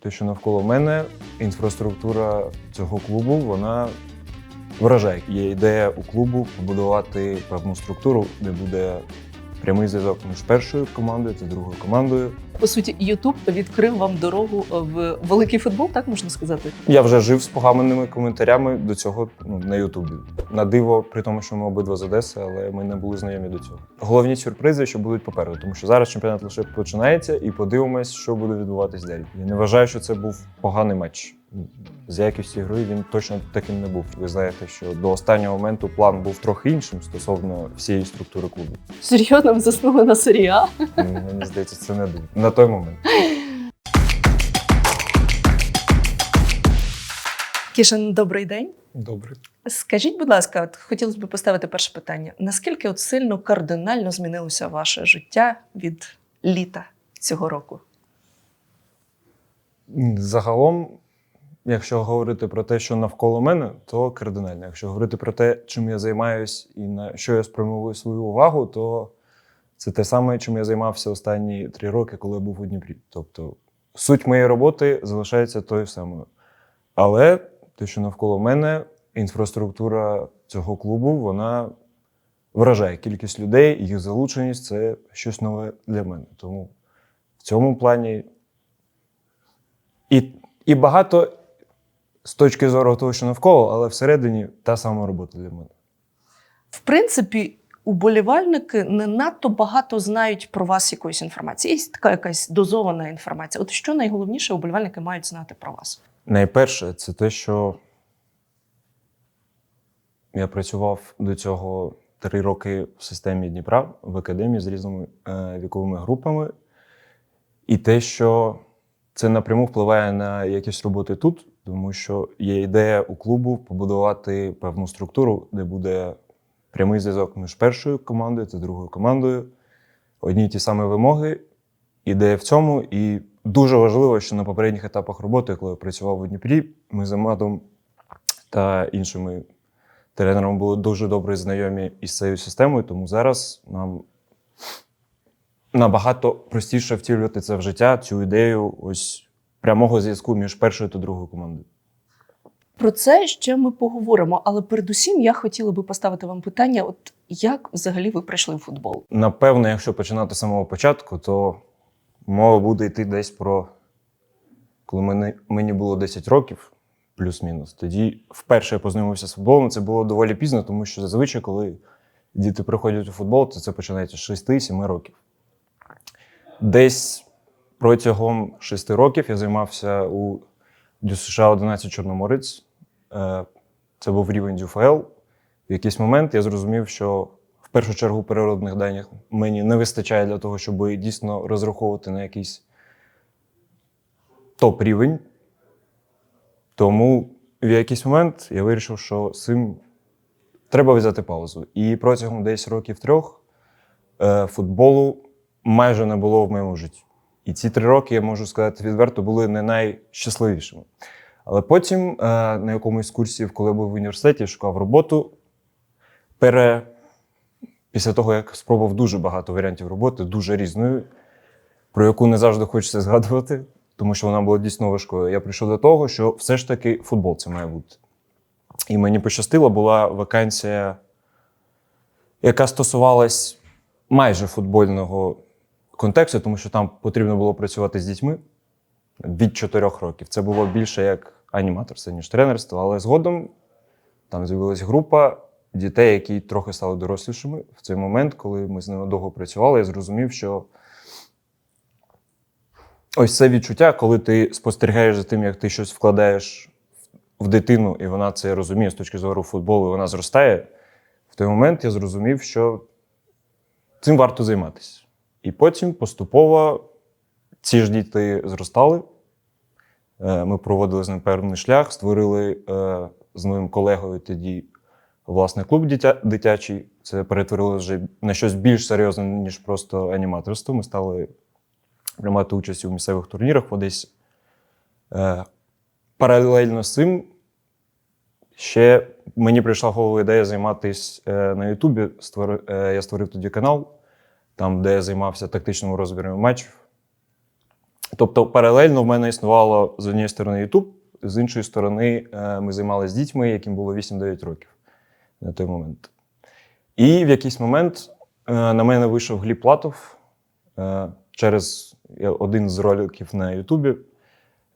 те, що навколо мене, інфраструктура цього клубу, вона вражає. Є ідея у клубу побудувати певну структуру, де буде прямий зв'язок між першою командою та другою командою. По суті, Ютуб відкрив вам дорогу в великий футбол, так можна сказати. Я вже жив з поганими коментарями до цього ну, на Ютубі. На диво, при тому, що ми обидва з Одеси, але ми не були знайомі до цього. Головні сюрпризи, що будуть попереду, тому що зараз чемпіонат лише починається, і подивимось, що буде відбуватись далі. Я не вважаю, що це був поганий матч. З якістю гри він точно таким не був. Ви знаєте, що до останнього моменту план був трохи іншим стосовно всієї структури клубу. Серйозно ви заснули на. Ну, Мені здається, це не дивно. На той момент. Кішин, добрий день. Добре. Скажіть, будь ласка, от хотілося б поставити перше питання: наскільки от сильно кардинально змінилося ваше життя від літа цього року? Загалом, якщо говорити про те, що навколо мене, то кардинально. Якщо говорити про те, чим я займаюсь і на що я спрямовую свою увагу, то це те саме, чим я займався останні три роки, коли я був у Дніпрі. Тобто суть моєї роботи залишається тою самою. Але те, що навколо мене, інфраструктура цього клубу, вона вражає кількість людей, їх залученість це щось нове для мене. Тому в цьому плані і, і багато з точки зору того, що навколо, але всередині та сама робота для мене. В принципі, уболівальники не надто багато знають про вас якоїсь інформації. Є така якась дозована інформація. От що найголовніше уболівальники мають знати про вас? Найперше, це те, що я працював до цього три роки в системі Дніпра в академії з різними е, віковими групами. І те, що це напряму впливає на якість роботи тут, тому що є ідея у клубу побудувати певну структуру, де буде прямий зв'язок між першою командою та другою командою. Одні й ті самі вимоги. Ідея в цьому, і дуже важливо, що на попередніх етапах роботи, коли я працював у Дніпрі, ми з Амадом та іншими тренерами були дуже добре знайомі із цією системою, тому зараз нам набагато простіше втілювати це в життя, цю ідею ось прямого зв'язку між першою та другою командою. Про це ще ми поговоримо, але передусім я хотіла би поставити вам питання: от як взагалі ви прийшли в футбол? Напевно, якщо починати з самого початку, то мова буде йти десь про коли мені, мені було 10 років, плюс-мінус. Тоді вперше я познайомився з футболом. Це було доволі пізно, тому що зазвичай, коли діти приходять у футбол, то це починається з 6-7 років. Десь протягом 6 років я займався у ДЮСШ 11 Чорноморець. Е, Це був рівень ДЮФЛ. В якийсь момент я зрозумів, що в першу чергу природних даних мені не вистачає для того, щоб дійсно розраховувати на якийсь топ-рівень. Тому в якийсь момент я вирішив, що цим треба взяти паузу. І протягом десь років трьох е, футболу майже не було в моєму житті. І ці три роки, я можу сказати відверто, були не найщасливішими. Але потім, е, на якомусь курсі, коли я був в університеті, шукав роботу, пере... після того, як спробував дуже багато варіантів роботи, дуже різною, про яку не завжди хочеться згадувати, тому що вона була дійсно важкою. Я прийшов до того, що все ж таки футбол це має бути. І мені пощастило, була вакансія, яка стосувалась майже футбольного контексту, тому що там потрібно було працювати з дітьми від 4 років. Це було більше як аніматорство, ніж тренерство, але згодом там з'явилась група дітей, які трохи стали дорослішими. В цей момент, коли ми з ними довго працювали, я зрозумів, що ось це відчуття, коли ти спостерігаєш за тим, як ти щось вкладаєш в дитину, і вона це розуміє з точки зору футболу, і вона зростає. В той момент я зрозумів, що цим варто займатися. І потім поступово ці ж діти зростали. Е, Ми проводили з ним певний шлях, створили е, з моїм колегою тоді власне клуб дитя- дитячий. Це перетворилося вже на щось більш серйозне, ніж просто аніматорство. Ми стали приймати участь у місцевих турнірах в Одесі. Е, Паралельно з цим ще мені прийшла голову ідея займатися на Ютубі. Я створив тоді канал, там, де я займався тактичним розбіром матчів. Тобто, паралельно в мене існувало з однієї сторони YouTube, з іншої сторони, е, ми займалися дітьми, яким було 8-9 років на той момент. І в якийсь момент е, на мене вийшов Гліб Платов е, через один з роликів на Ютубі.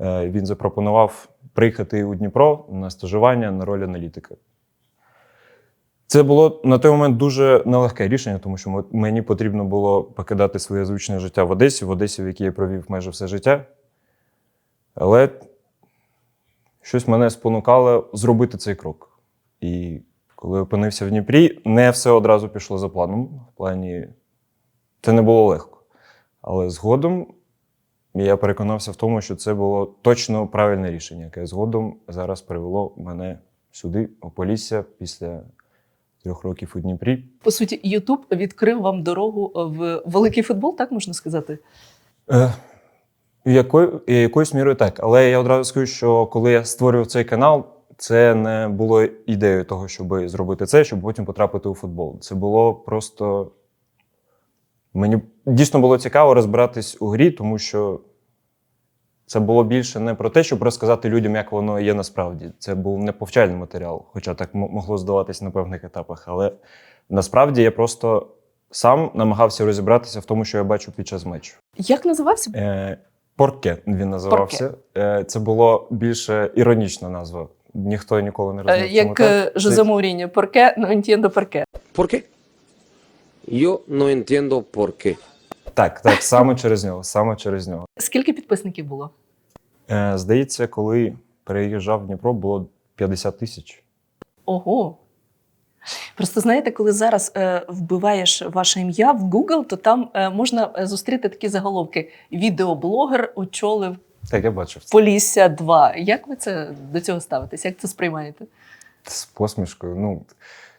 Він запропонував приїхати у Дніпро на стажування на роль аналітика. Це було на той момент дуже нелегке рішення, тому що мені потрібно було покидати своє звичне життя в Одесі, в Одесі, в якій я провів майже все життя. Але щось мене спонукало зробити цей крок. І коли опинився в Дніпрі, не все одразу пішло за планом. В плані це не було легко. Але згодом я переконався в тому, що це було точно правильне рішення, яке згодом зараз привело мене сюди, у Полісся, після трьох років у Дніпрі. По суті, Ютуб відкрив вам дорогу в великий футбол, так можна сказати? Е, якою, якоюсь мірою так. Але я одразу скажу, що коли я створював цей канал, це не було ідеєю того, щоб зробити це, щоб потім потрапити у футбол. Це було просто. Мені дійсно було цікаво розбиратись у грі, тому що це було більше не про те, щоб розказати людям, як воно є насправді. Це був не повчальний матеріал, хоча так могло здаватись на певних етапах. Але насправді я просто сам намагався розібратися в тому, що я бачу під час матчу. Як називався? Е, Порке він називався. Е, це було більше іронічна назва. Ніхто ніколи не Е, розумів. Як е, Жозе Мауріньо, порке, ну ентєндо порке. ¿Por qué? Yo no entiendo por qué. Так, так, саме через нього. Саме через нього. Скільки підписників було? Е, здається, коли переїжджав в Дніпро, було 50 тисяч. Ого. Просто знаєте, коли зараз е, вбиваєш ваше ім'я в Google, то там е, можна е, зустріти такі заголовки: відеоблогер очолив Так, я бачив. це. Полісся 2. Як ви це до цього ставитесь? Як це сприймаєте? з посмішкою. Ну,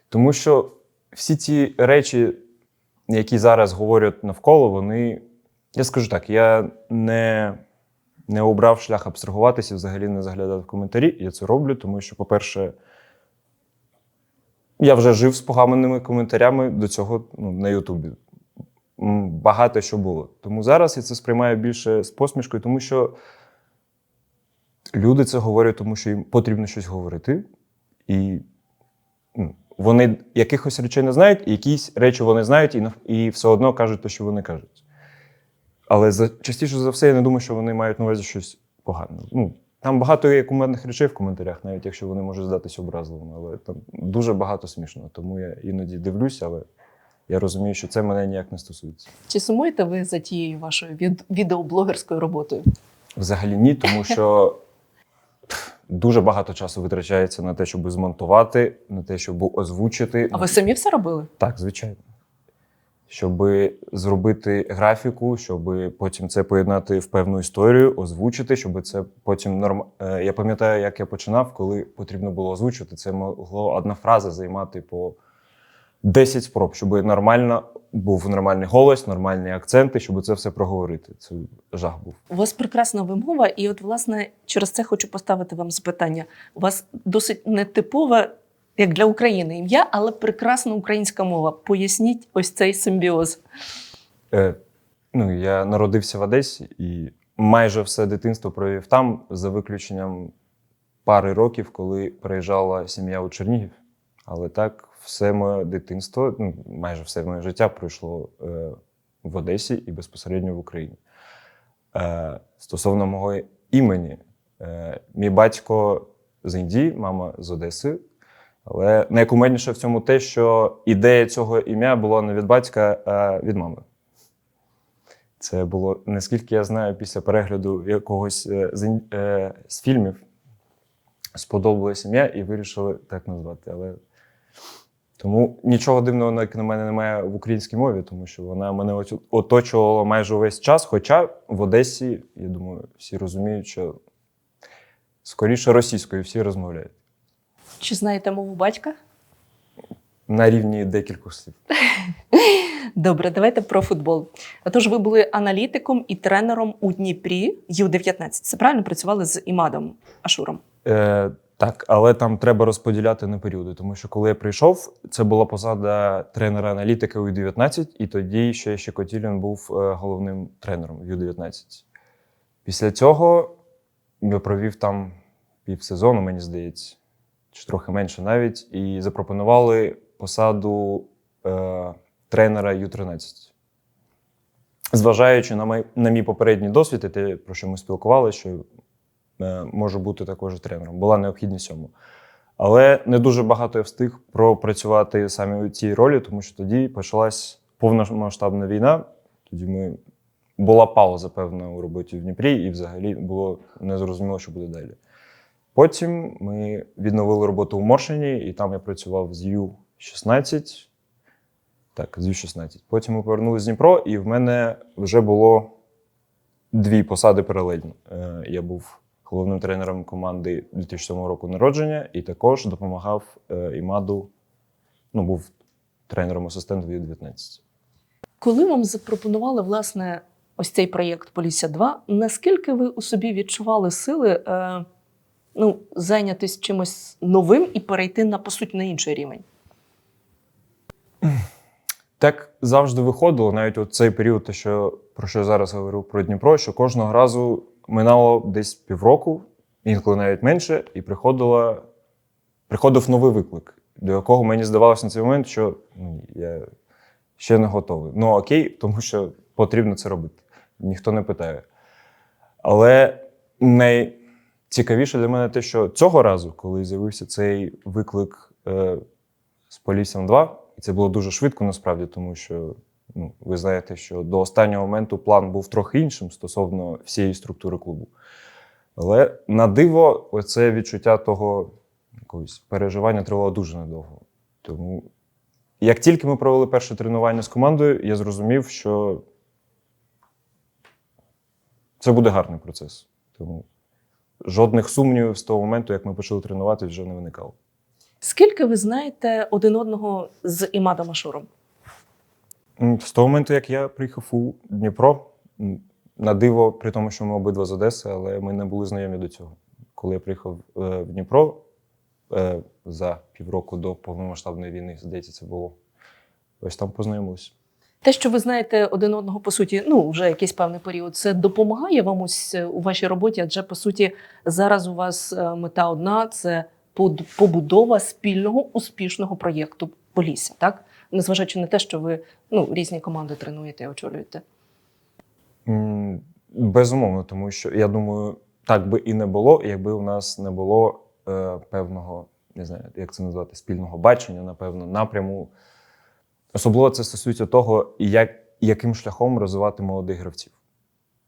тому що всі ті речі, які зараз говорять навколо, вони. Я скажу так, я не, не обрав шлях абстрагуватися, взагалі не заглядав в коментарі. Я це роблю, тому що, по-перше, я вже жив з поганими коментарями до цього ну, на Ютубі. Багато що було. Тому зараз я це сприймаю більше з посмішкою, тому що люди це говорять, тому що їм потрібно щось говорити. І ну, вони якихось речей не знають, і якісь речі вони знають, і, і все одно кажуть те, що вони кажуть. Але за, частіше за все, я не думаю, що вони мають на увазі щось погане. Ну, там багато є кумедних речей в коментарях, навіть якщо вони можуть здатись образливими, але там дуже багато смішного. Тому я іноді дивлюся, але я розумію, що це мене ніяк не стосується. Чи сумуєте ви за тією вашою від- відеоблогерською роботою? Взагалі ні, тому що дуже багато часу витрачається на те, щоб змонтувати, на те, щоб озвучити. А ви самі все робили? Так, звичайно. Щоб зробити графіку, щоб потім це поєднати в певну історію, озвучити, щоб це потім норм... Е, Я пам'ятаю, як я починав, коли потрібно було озвучити, це могло одна фраза займати по 10 спроб, щоб нормально був нормальний голос, нормальні акценти, щоб це все проговорити. Це жах був. У вас прекрасна вимова, і от, власне, через це хочу поставити вам запитання. У вас досить нетипове, як для України, ім'я, але прекрасна українська мова. Поясніть ось цей симбіоз. Е, ну, я народився в Одесі і майже все дитинство провів там, за виключенням пари років, коли приїжджала сім'я у Чернігів. Але так, все моє дитинство, ну, майже все моє життя пройшло е, в Одесі і безпосередньо в Україні. Е, стосовно мого імені, е, мій батько з Індії, мама з Одеси. Але найкумедніше в цьому те, що ідея цього ім'я була не від батька, а від мами. Це було, наскільки я знаю, після перегляду якогось з, е, з фільмів сподобалось ім'я і вирішили так назвати. Але тому нічого дивного, як на мене, немає в українській мові, тому що вона мене оточувала майже увесь час. Хоча в Одесі, я думаю, всі розуміють, що скоріше російською всі розмовляють Чи знаєте мову батька? на рівні декількох слів. Добре, давайте про футбол. Отож, ви були аналітиком і тренером у Дніпрі Ю-19. Це правильно працювали з Імадом Ашуром. Е, так, але там треба розподіляти на періоди, тому що коли я прийшов, це була посада тренера-аналітика у 19 і тоді ще Щекотілін був е, головним тренером в Ю-19. Після цього я провів там півсезону, мені здається, чи трохи менше навіть, і запропонували посаду е, тренера Ю-13. Зважаючи на, мій, на мій попередній досвід, і те, про що ми спілкувалися, що можу бути також тренером. Була необхідність цьому. Але не дуже багато я встиг пропрацювати саме у цій ролі, тому що тоді почалась повномасштабна війна. Тоді ми була пауза, певна, у роботі в Дніпрі, і взагалі було незрозуміло, що буде далі. Потім ми відновили роботу у Моршині, і там я працював з Ю-16. Так, з Ю-16. Потім ми повернулися з Дніпро, і в мене вже було дві посади паралельно. Е, Я був головним тренером команди 2007 року народження і також допомагав е, Імаду, ну, був тренером асистентом від 19. Коли вам запропонували власне ось цей проєкт Полісся 2, наскільки ви у собі відчували сили е, ну, зайнятися чимось новим і перейти на по суті на інший рівень? Так завжди виходило, навіть от цей період, те, що, про що я зараз говорю про Дніпро, що кожного разу минало десь півроку, інколи навіть менше, і приходила, приходив новий виклик, до якого мені здавалося на цей момент, що ну, я ще не готовий. Ну окей, тому що потрібно це робити. Ніхто не питає. Але найцікавіше для мене те, що цього разу, коли з'явився цей виклик е, з Поліссям 2, і це було дуже швидко насправді, тому що ну, ви знаєте, що до останнього моменту план був трохи іншим стосовно всієї структури клубу. Але на диво, оце відчуття того якогось переживання тривало дуже недовго. Тому як тільки ми провели перше тренування з командою, я зрозумів, що це буде гарний процес. Тому жодних сумнівів з того моменту, як ми почали тренувати, вже не виникало. Скільки ви знаєте один одного з Імадом Ашуром? З того моменту, як я приїхав у Дніпро, на диво, при тому, що ми обидва з Одеси, але ми не були знайомі до цього. Коли я приїхав е, в Дніпро е, за півроку до повномасштабної війни, здається, це було. Ось там познайомилися. Те, що ви знаєте один одного по суті, ну вже якийсь певний період, це допомагає вам ось е, у вашій роботі, адже по суті зараз у вас мета одна це побудова спільного успішного проєкту Полісся, так? Незважаючи на те, що ви ну, різні команди тренуєте і очолюєте. Безумовно, тому що я думаю, так би і не було, якби у нас не було е, певного, не знаю, як це назвати, спільного бачення, напевно, напряму. Особливо це стосується того, як, яким шляхом розвивати молодих гравців.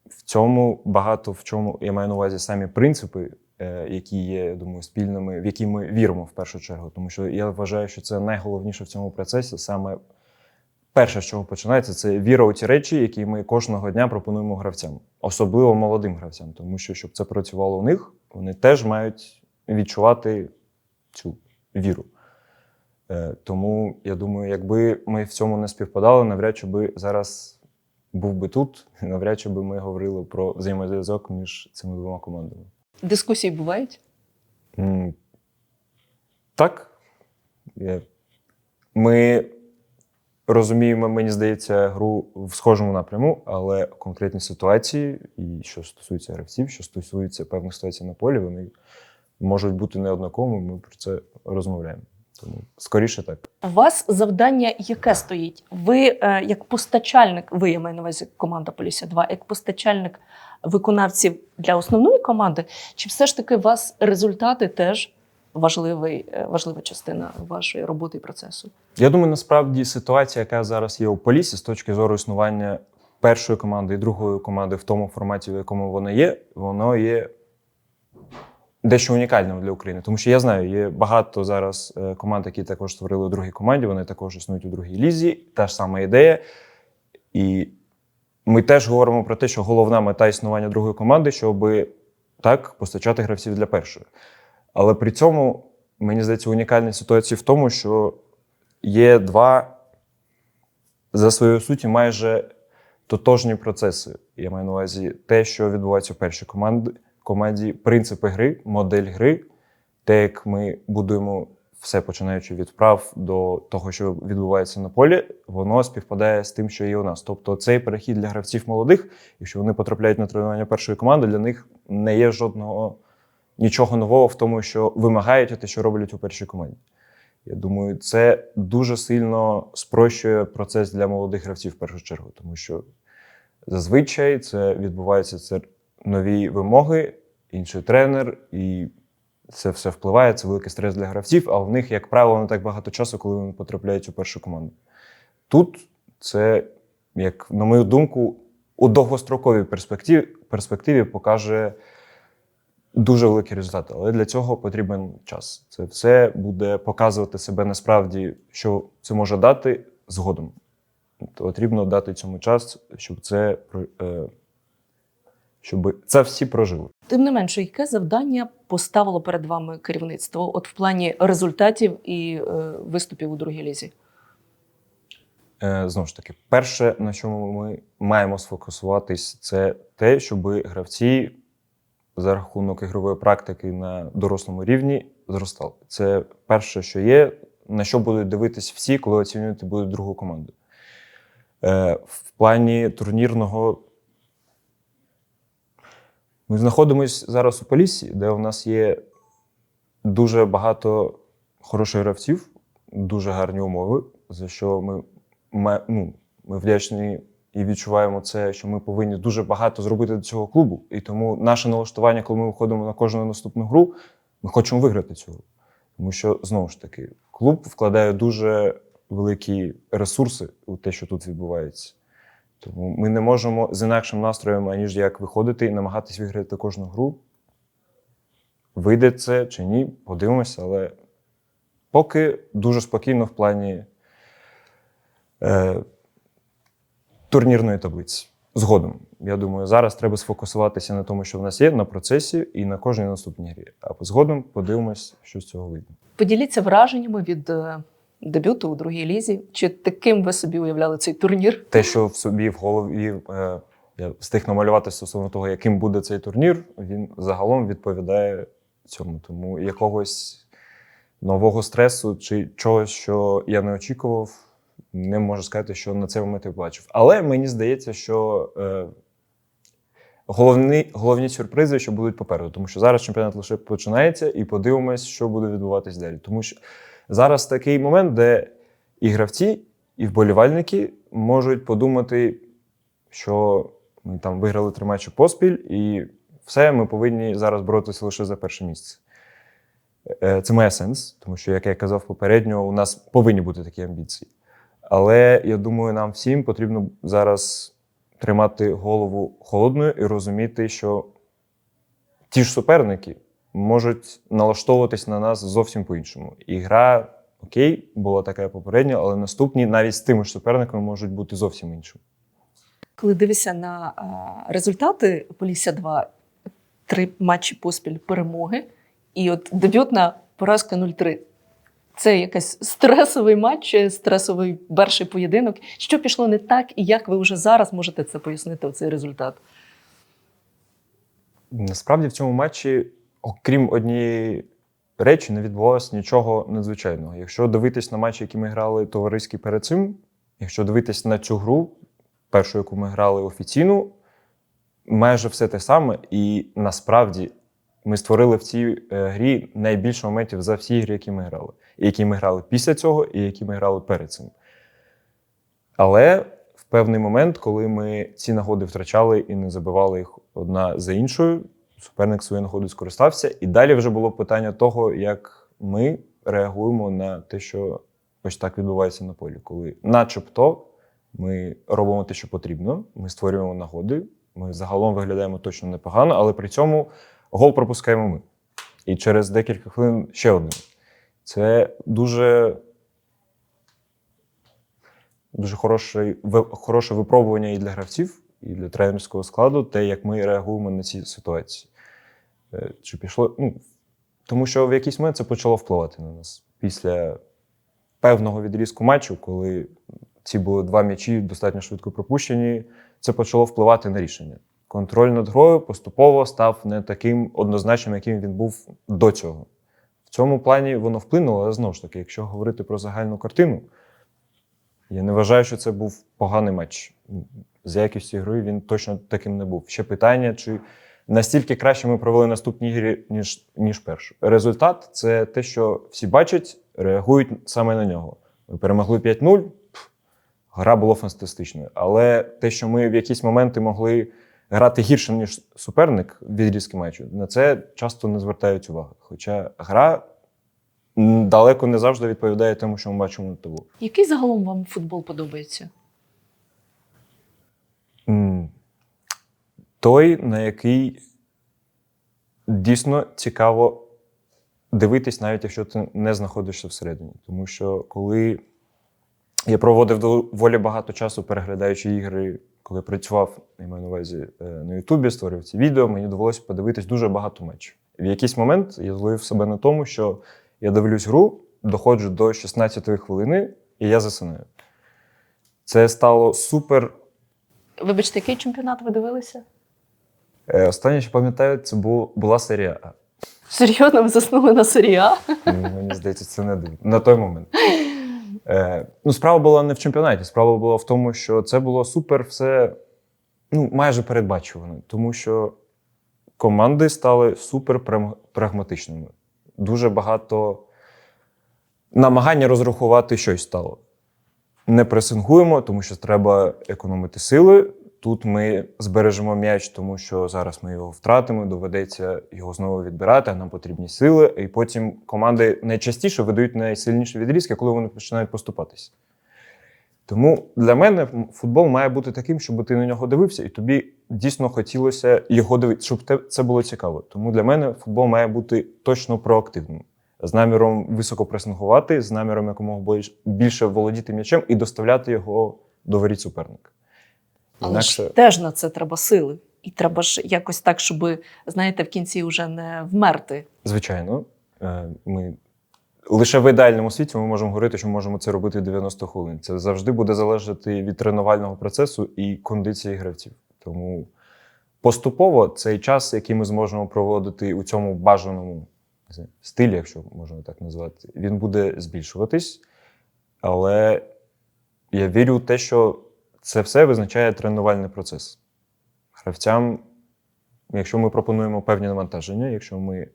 В цьому багато в чому я маю на увазі самі принципи, е, які є, я думаю, спільними, в які ми віримо в першу чергу. Тому що я вважаю, що це найголовніше в цьому процесі саме перше, з чого починається, це віра у ті речі, які ми кожного дня пропонуємо гравцям, особливо молодим гравцям, тому що щоб це працювало у них, вони теж мають відчувати цю віру. Е, Тому я думаю, якби ми в цьому не співпадали, навряд чи би зараз був би тут, навряд чи би ми говорили про взаємозв'язок між цими двома командами. Дискусії бувають? М, Так. Ми розуміємо, мені здається, гру в схожому напряму, але конкретні ситуації, і що стосується гравців, що стосується певних ситуацій на полі, вони можуть бути неоднаковими. Ми про це розмовляємо. Тому скоріше так. У вас завдання яке стоїть? Ви е, як постачальник, ви я маю на увазі команда Полісся 2, як постачальник виконавців для основної команди, чи все ж таки у вас результати теж важливий, е, важлива частина вашої роботи і процесу? Я думаю, насправді ситуація, яка зараз є у Полісі, з точки зору існування першої команди і другої команди в тому форматі, в якому воно є, воно є дещо унікальним для України. Тому що я знаю, є багато зараз е, команд, які також створили у другій команді, вони також існують у другій лізі, та ж сама ідея. І ми теж говоримо про те, що головна мета існування другої команди, щоб так постачати гравців для першої. Але при цьому, мені здається, унікальна ситуація в тому, що є два за своєю суті майже тотожні процеси. Я маю на увазі те, що відбувається в першій команді, команді принципи гри, модель гри, те, як ми будуємо все починаючи від вправ до того, що відбувається на полі, воно співпадає з тим, що є у нас. Тобто цей перехід для гравців молодих, якщо вони потрапляють на тренування першої команди, для них не є жодного нічого нового в тому, що вимагають те, що роблять у першій команді. Я думаю, це дуже сильно спрощує процес для молодих гравців в першу чергу, тому що зазвичай це відбувається це нові вимоги, інший тренер, і це все впливає. Це великий стрес для гравців, а в них, як правило, не так багато часу, коли вони потрапляють у першу команду. Тут це, як на мою думку, у довгостроковій перспективі, перспективі покаже дуже великі результати. Але для цього потрібен час. Це все буде показувати себе насправді, що це може дати згодом. Потрібно дати цьому час, щоб це е, щоб це всі прожили. Тим не менше, яке завдання поставило перед вами керівництво от в плані результатів і е, виступів у другій лізі? Е, Знову ж таки, перше, на чому ми маємо сфокусуватись, це те, щоб гравці за рахунок ігрової практики на дорослому рівні зростали. Це перше, що є, на що будуть дивитись всі, коли оцінювати будуть другу команду. Е, В плані турнірного. Ми знаходимося зараз у Поліссі, де у нас є дуже багато хороших гравців, дуже гарні умови, за що ми, ну, ми вдячні і відчуваємо це, що ми повинні дуже багато зробити до цього клубу. І тому наше налаштування, коли ми виходимо на кожну наступну гру, ми хочемо виграти цю. Тому що, знову ж таки, клуб вкладає дуже великі ресурси у те, що тут відбувається. Тому ми не можемо з інакшим настроєм, аніж як виходити і намагатись виграти кожну гру. Вийде це чи ні, подивимося, але поки дуже спокійно в плані е, турнірної таблиці. Згодом. Я думаю, зараз треба сфокусуватися на тому, що в нас є, на процесі і на кожній наступній грі. А згодом подивимось, що з цього вийде. Поділіться враженнями від е, дебюту у другій лізі. Чи таким ви собі уявляли цей турнір? Те, що в собі в голові е, я встиг намалювати стосовно того, яким буде цей турнір, він загалом відповідає цьому. Тому якогось нового стресу чи чогось, що я не очікував, не можу сказати, що на цей момент я бачив. Але мені здається, що е, головні, головні сюрпризи, що будуть попереду, тому що зараз чемпіонат лише починається, і подивимось, що буде відбуватись далі. Тому що зараз такий момент, де і гравці, і вболівальники можуть подумати, що ми там виграли три матчі поспіль, і все, ми повинні зараз боротися лише за перше місце. Е, Це має сенс, тому що, як я казав попередньо, у нас повинні бути такі амбіції. Але я думаю, нам всім потрібно зараз тримати голову холодною і розуміти, що ті ж суперники можуть налаштовуватись на нас зовсім по-іншому. І гра, окей, була така попередня, але наступні навіть з тими ж суперниками можуть бути зовсім іншими. Коли дивишся на а, результати Полісся 2, три матчі поспіль перемоги, і от дебютна поразка 0-3. Це якийсь стресовий матч, стресовий перший поєдинок. Що пішло не так, і як ви вже зараз можете це пояснити, цей результат? Насправді в цьому матчі, окрім однієї речі, не відбувалося нічого надзвичайного. Якщо дивитись на матчі, які ми грали товариські перед цим, якщо дивитись на цю гру, першу, яку ми грали офіційну, майже все те саме. І насправді ми створили в цій е, грі найбільше моментів за всі гри, які ми грали. І які ми грали після цього, і які ми грали перед цим. Але в певний момент, коли ми ці нагоди втрачали і не забивали їх одна за іншою, суперник свою нагоду скористався. І далі вже було питання того, як ми реагуємо на те, що ось так відбувається на полі. Коли, начебто, ми робимо те, що потрібно, ми створюємо нагоди, ми загалом виглядаємо точно непогано, але при цьому гол пропускаємо ми. І через декілька хвилин ще один. Це дуже дуже хороше, хороше випробування і для гравців, і для тренерського складу, те, як ми реагуємо на ці ситуації. Е, Чи пішло? Ну, тому що в якийсь момент це почало впливати на нас. Після певного відрізку матчу, коли ці були два м'ячі достатньо швидко пропущені, це почало впливати на рішення. Контроль над грою поступово став не таким однозначним, яким він був до цього. В цьому плані воно вплинуло, але знову ж таки, якщо говорити про загальну картину, я не вважаю, що це був поганий матч. З якістю гри він точно таким не був. Ще питання, чи настільки краще ми провели наступні ігри, ніж, ніж першу. Результат це те, що всі бачать, реагують саме на нього. Ми перемогли 5-0. пф, Гра була фантастичною. Але те, що ми в якісь моменти могли грати гірше, ніж суперник відрізки матчу, на це часто не звертають уваги. Хоча гра далеко не завжди відповідає тому, що ми бачимо на табло. Який загалом вам футбол подобається? Той, на який дійсно цікаво дивитись, навіть якщо ти не знаходишся всередині. Тому що коли я проводив доволі багато часу, переглядаючи ігри, коли працював я маю на увазі е, на Ютубі, створив ці відео, мені довелося подивитись дуже багато матчів. В якийсь момент я зловив себе на тому, що я дивлюсь гру, доходжу до 16-ї хвилини, і я засинаю. Це стало супер Вибачте, який чемпіонат ви дивилися? Е, Останнє, що пам'ятаю, це була серія А. Серйозно, ви заснули на серія? М, Мені здається, це не дивно. На той момент. Е, ну, справа була не в чемпіонаті, справа була в тому, що це було супер все ну, майже передбачувано, тому що команди стали супер прагматичними. Дуже багато намагання розрахувати щось стало. Не пресингуємо, тому що треба економити сили. Тут ми збережемо м'яч, тому що зараз ми його втратимо, доведеться його знову відбирати, нам потрібні сили. І потім команди найчастіше видають найсильніші відрізки, коли вони починають поступатись. Тому для мене футбол має бути таким, щоб ти на нього дивився, і тобі дійсно хотілося його дивитися, щоб це було цікаво. Тому для мене футбол має бути точно проактивним, з наміром високо пресингувати, з наміром якомога більше володіти м'ячем і доставляти його до воріт суперника. Але ж теж на це треба сили. І треба ж якось так, щоб, знаєте, в кінці вже не вмерти. Звичайно, е, ми лише в ідеальному світі ми можемо говорити, що ми можемо це робити 90 хвилин. Це завжди буде залежати від тренувального процесу і кондиції гравців. Тому поступово цей час, який ми зможемо проводити у цьому бажаному стилі, якщо можна так назвати, він буде збільшуватись. Але я вірю в те, що це все визначає тренувальний процес. Гравцям, якщо ми пропонуємо певні навантаження, якщо ми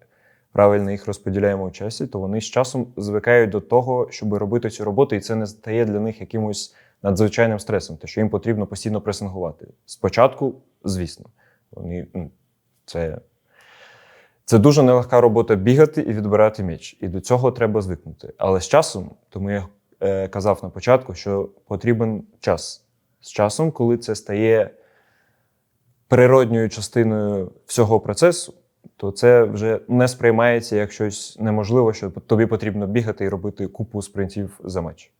правильно їх розподіляємо в часі, то вони з часом звикають до того, щоб робити цю роботу, і це не стає для них якимось надзвичайним стресом, те, що їм потрібно постійно пресингувати. Спочатку, звісно, вони ну, це, це дуже нелегка робота бігати і відбирати м'яч. І до цього треба звикнути. Але з часом, тому я е, казав на початку, що потрібен час. З часом, коли це стає природньою частиною всього процесу, то це вже не сприймається як щось неможливе, що тобі потрібно бігати і робити купу спринтів за матч.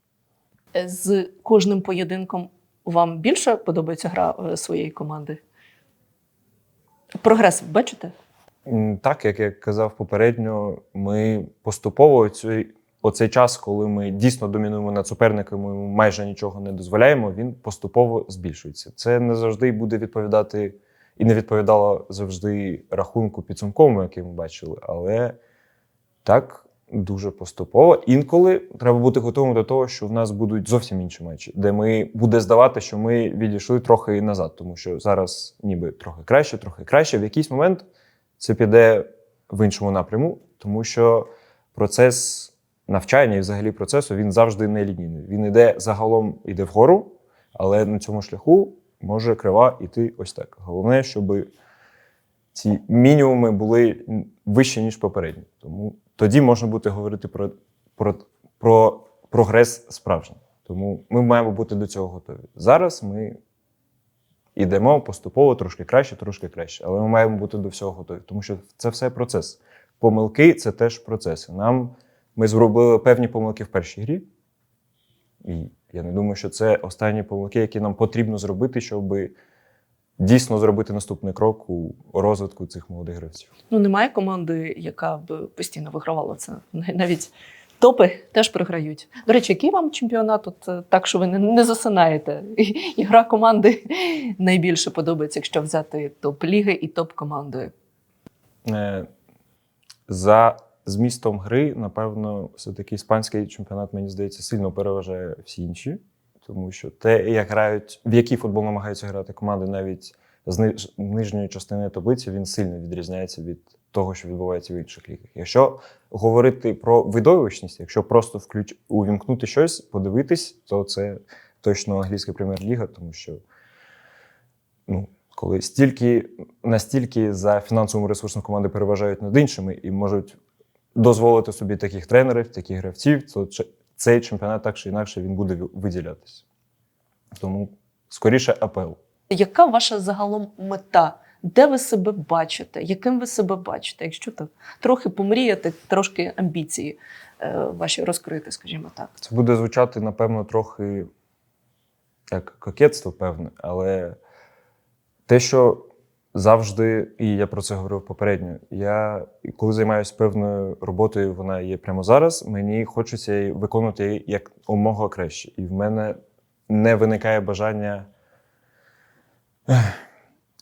З кожним поєдинком вам більше подобається гра е, своєї команди? Прогрес бачите? Так, як я казав попередньо, ми поступово цей, оцей час, коли ми дійсно домінуємо над суперниками, ми майже нічого не дозволяємо, він поступово збільшується. Це не завжди буде відповідати і не відповідало завжди рахунку підсумковому, який ми бачили, але так дуже поступово. Інколи треба бути готовим до того, що в нас будуть зовсім інші матчі, де ми буде здавати, що ми відійшли трохи назад, тому що зараз ніби трохи краще, трохи краще. В якийсь момент це піде в іншому напряму, тому що процес навчання і взагалі процесу він завжди не лінійний. Він іде загалом іде вгору, але на цьому шляху може крива йти ось так. Головне, щоб ці мінімуми були вищі, ніж попередні. Тому тоді можна буде говорити про, про, про прогрес справжній. Тому ми маємо бути до цього готові. Зараз ми йдемо поступово трошки краще, трошки краще. Але ми маємо бути до всього готові, тому що це все процес. Помилки це теж процеси. Нам ми зробили певні помилки в першій грі. І я не думаю, що це останні помилки, які нам потрібно зробити, щоб дійсно зробити наступний крок у розвитку цих молодих гравців. Ну, немає команди, яка б постійно вигравала це. Навіть топи теж програють. До речі, який вам чемпіонат от, е, так, що ви не, не засинаєте? І, гра команди найбільше подобається, якщо взяти топ-ліги і топ-командою. Е, За змістом гри, напевно, все-таки іспанський чемпіонат, мені здається, сильно переважає всі інші. Тому що те, як грають, в який футбол намагаються грати команди навіть з ниж- нижньої частини таблиці, він сильно відрізняється від того, що відбувається в інших лігах. Якщо говорити про видовищність, якщо просто включ... увімкнути щось, подивитись, то це точно англійська прем'єр-ліга, тому що ну, коли стільки, настільки за фінансовим ресурсом команди переважають над іншими і можуть дозволити собі таких тренерів, таких гравців, то цей чемпіонат так чи інакше він буде виділятися. Тому скоріше АПЛ. Яка ваша загалом мета? Де ви себе бачите? Яким ви себе бачите? Якщо так трохи помріяти, трошки амбіції е, ваші розкрити, скажімо так. Це буде звучати, напевно, трохи як кокетство, певне, але те, що завжди, і я про це говорив попередньо, я коли займаюся певною роботою, вона є прямо зараз, мені хочеться її виконувати як умога краще. І в мене не виникає бажання.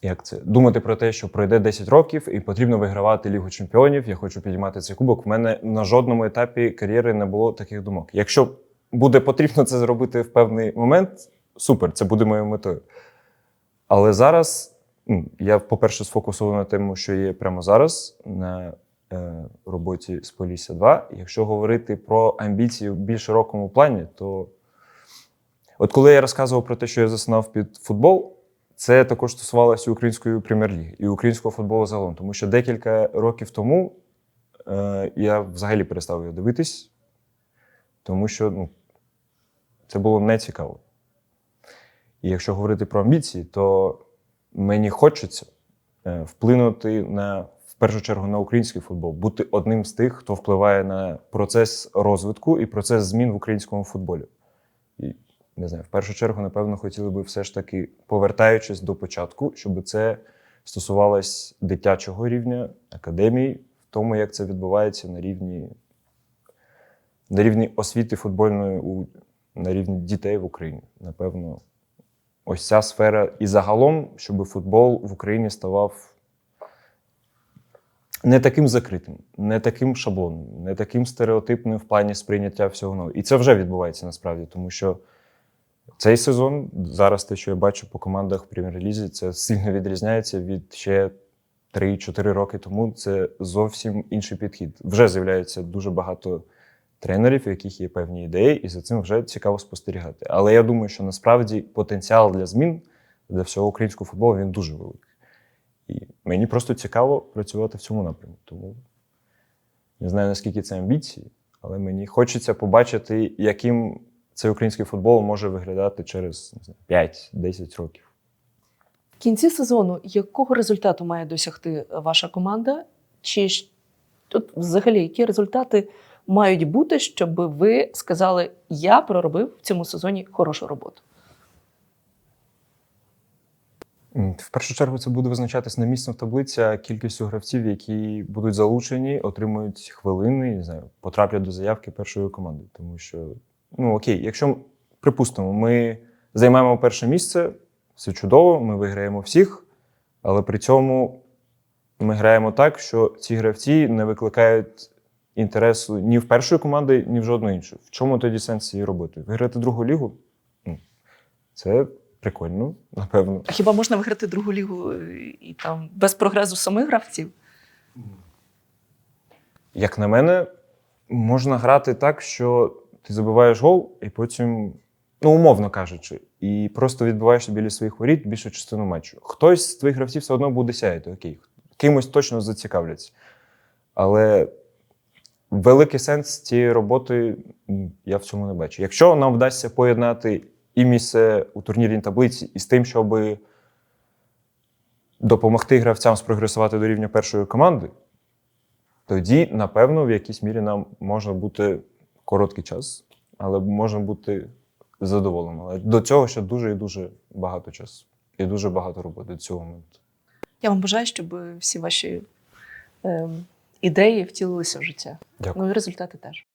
Як це? Думати про те, що пройде 10 років і потрібно вигравати Лігу Чемпіонів. Я хочу підіймати цей кубок. В мене на жодному етапі кар'єри не було таких думок. Якщо буде потрібно це зробити в певний момент, супер, це буде моєю метою. Але зараз я, по-перше, сфокусований на тому, що є прямо зараз на е, роботі з Полісся 2. Якщо говорити про амбіції в більш широкому плані, то от коли я розказував про те, що я засинав під футбол, це також стосувалося української прем'єр-ліги і українського футболу загалом. Тому що декілька років тому е, я взагалі перестав його дивитись, тому що ну, це було нецікаво. І якщо говорити про амбіції, то мені хочеться е, вплинути на, в першу чергу на український футбол, бути одним з тих, хто впливає на процес розвитку і процес змін в українському футболі. І не знаю, в першу чергу, напевно, хотіли би все ж таки, повертаючись до початку, щоб це стосувалось дитячого рівня, академії, в тому, як це відбувається на рівні, на рівні освіти футбольної у, на рівні дітей в Україні. Напевно, ось ця сфера і загалом, щоб футбол в Україні ставав не таким закритим, не таким шаблонним, не таким стереотипним в плані сприйняття всього нового. І це вже відбувається насправді, тому що цей сезон, зараз те, що я бачу по командах в прем'єр-лізі, це сильно відрізняється від ще 3-4 роки тому. Це зовсім інший підхід. Вже з'являється дуже багато тренерів, у яких є певні ідеї, і за цим вже цікаво спостерігати. Але я думаю, що насправді потенціал для змін для всього українського футболу він дуже великий. І мені просто цікаво працювати в цьому напрямку. Тому не знаю, наскільки це амбіції, але мені хочеться побачити, яким цей український футбол може виглядати через не знаю, 5-10 років. В кінці сезону якого результату має досягти ваша команда? Чи тут взагалі які результати мають бути, щоб ви сказали, я проробив в цьому сезоні хорошу роботу? В першу чергу це буде визначатись не місцем в таблиці, кількістю гравців, які будуть залучені, отримують хвилини, не знаю, потраплять до заявки першої команди. Тому що, ну окей, якщо припустимо, ми займаємо перше місце, все чудово, ми виграємо всіх, але при цьому ми граємо так, що ці гравці не викликають інтересу ні в першої команди, ні в жодної іншої. В чому тоді сенс цієї роботи? Виграти другу лігу? Це прикольно, напевно. А хіба можна виграти другу лігу е, і там без прогресу самих гравців? Як на мене, можна грати так, що ти забиваєш гол, і потім, ну, умовно кажучи, і просто відбуваєшся біля своїх воріт більшу частину матчу. Хтось з твоїх гравців все одно буде сяяти, окей, кимось точно зацікавляться. Але великий сенс цієї роботи я в цьому не бачу. Якщо нам вдасться поєднати і місце у турнірній таблиці, і з тим, щоб допомогти гравцям спрогресувати до рівня першої команди, тоді, напевно, в якійсь мірі нам може бути короткий час, але можна бути задоволеним. Але до цього ще дуже і дуже багато часу. І дуже багато роботи до цього моменту. Я вам бажаю, щоб всі ваші е, ідеї втілилися в життя. Дякую. Ну і результати теж.